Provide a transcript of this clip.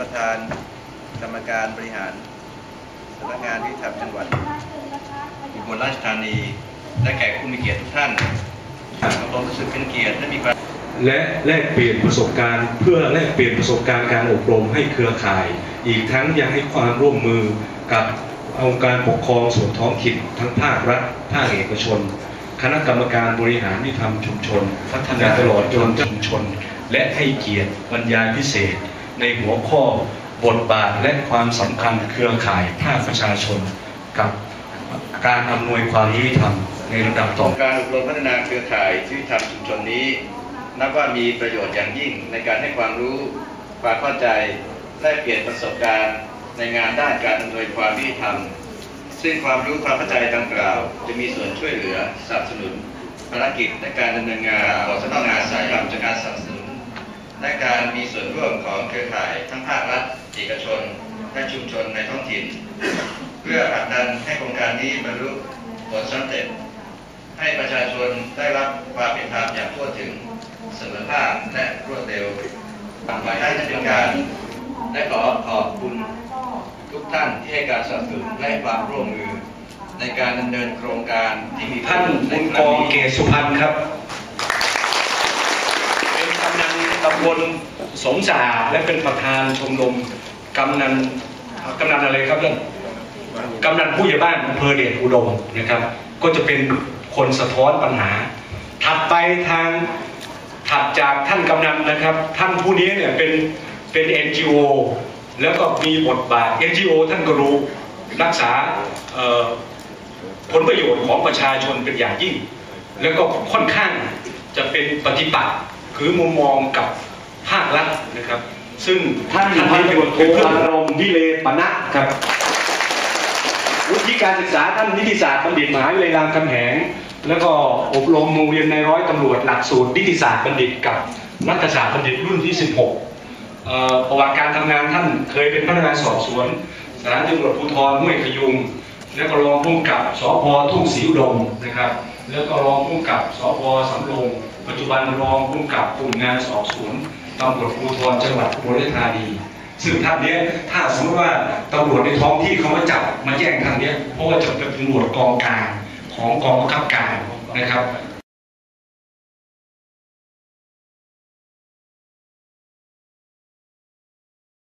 ประธานกรรมการบริหารสำนักงานยุติธรรมจังหวัดอุบลราชธานีและแขกผู้มีเกียรติทุกท่านผมรู้สึกเป็นเกียรติและมีความและแลกเปลี่ยนประสบการณ์ เพื่อแลกเปลี่ยนประสบการณ์การอบรมให้เครือข่าย อีกทั้งยังให้ความร่วมมือกับองค์การปกครองส่วนท้องถิ่นทั้งภาครัฐภาคเอกชน คณะกรรมการบริหารที่ทำชุมชน พัฒนาตลอดจนชุมชน และให้เกียรติบรรยายพิเศษ ในหัวข้อบทบาทและความสำคัญเครือข่ายภาคประชาชนกับการอำนวยความยุติธรรมในระดับต่อการอบรมพัฒนาเครือข่ายที่ทำชุมชนนี้ นับว่ามีประโยชน์อย่างยิ่งในการให้ความรู้ความเข้าใจแลกเปลี่ยนประสบการณ์ในงานด้านการอำนวยความยุติธรรม ซึ่งความรู้ความเข้าใจดังกล่าว จะมีส่วนช่วยเหลือสนับสนุนภารกิจในการดำเนินงานของสำนักงานสายกรรมจากการ เอกชน และชุมชนในท้องถิ่น เพื่อผลักดันให้โครงการนี้บรรลุผลสำเร็จ ให้ประชาชนได้รับความเป็นธรรมอย่างทั่วถึงเสมอภาคและรวดเร็วต่างไปได้จะเป็นการและขอขอบคุณทุกท่านที่ให้การสนับสนุนและความร่วมมือ ในการดำเนินโครงการที่มีท่านบุญกองเกศสุพรรณครับ เป็นกำนันตำบลสมสาและเป็นประธานชมรม กำนันกำนันอะไรครับท่านกำนันผู้ใหญ่บ้านอำเภอเดชอุดมนะครับ ก็จะเป็นคนสะท้อนปัญหา ถัดไปทางถัดจากท่านกำนันนะครับ ท่านผู้นี้เนี่ยเป็นเป็น NGO แล้วก็มีบทบาท NGO ท่านก็รู้รักษาผลประโยชน์ของประชาชนเป็นอย่างยิ่ง แล้วก็ค่อนข้างจะเป็นปฏิปักษ์คือมุมมองกับภาครัฐนะครับ ซึ่งท่านพันตำรวจโทอารมณ์วิเลปนะครับวุฒิการศึกษาท่านนิติศาสตร์บัณฑิตมหาวิทยาลัยรามคำแหง แล้วก็อบรมโรงเรียนในร้อยตำรวจหลักสูตรนิติศาสตร์บัณฑิตกับรัฐศาสตร์บัณฑิตรุ่นที่ 16 ประวัติการทำงานท่านเคยเป็นพนักงานสอบสวนสถานีตำรวจภูธรห้วยขยุงแล้วก็รองผู้กำกับสพทุ่งศรีอุดมนะครับ แล้วก็รองผู้กำกับสพสำโรงปัจจุบันรองผู้กำกับกลุ่มงานสอบสวน ตำรวจภูธรจังหวัดอุบลราชธานีซึ่งท่านเนี้ยถ้าสมมติว่าตำรวจในท้องที่เขามาจับมาแย่งทางเนี้ยเพราะว่าจะเป็นตำรวจกองกลางของกองบังคับการนะครับ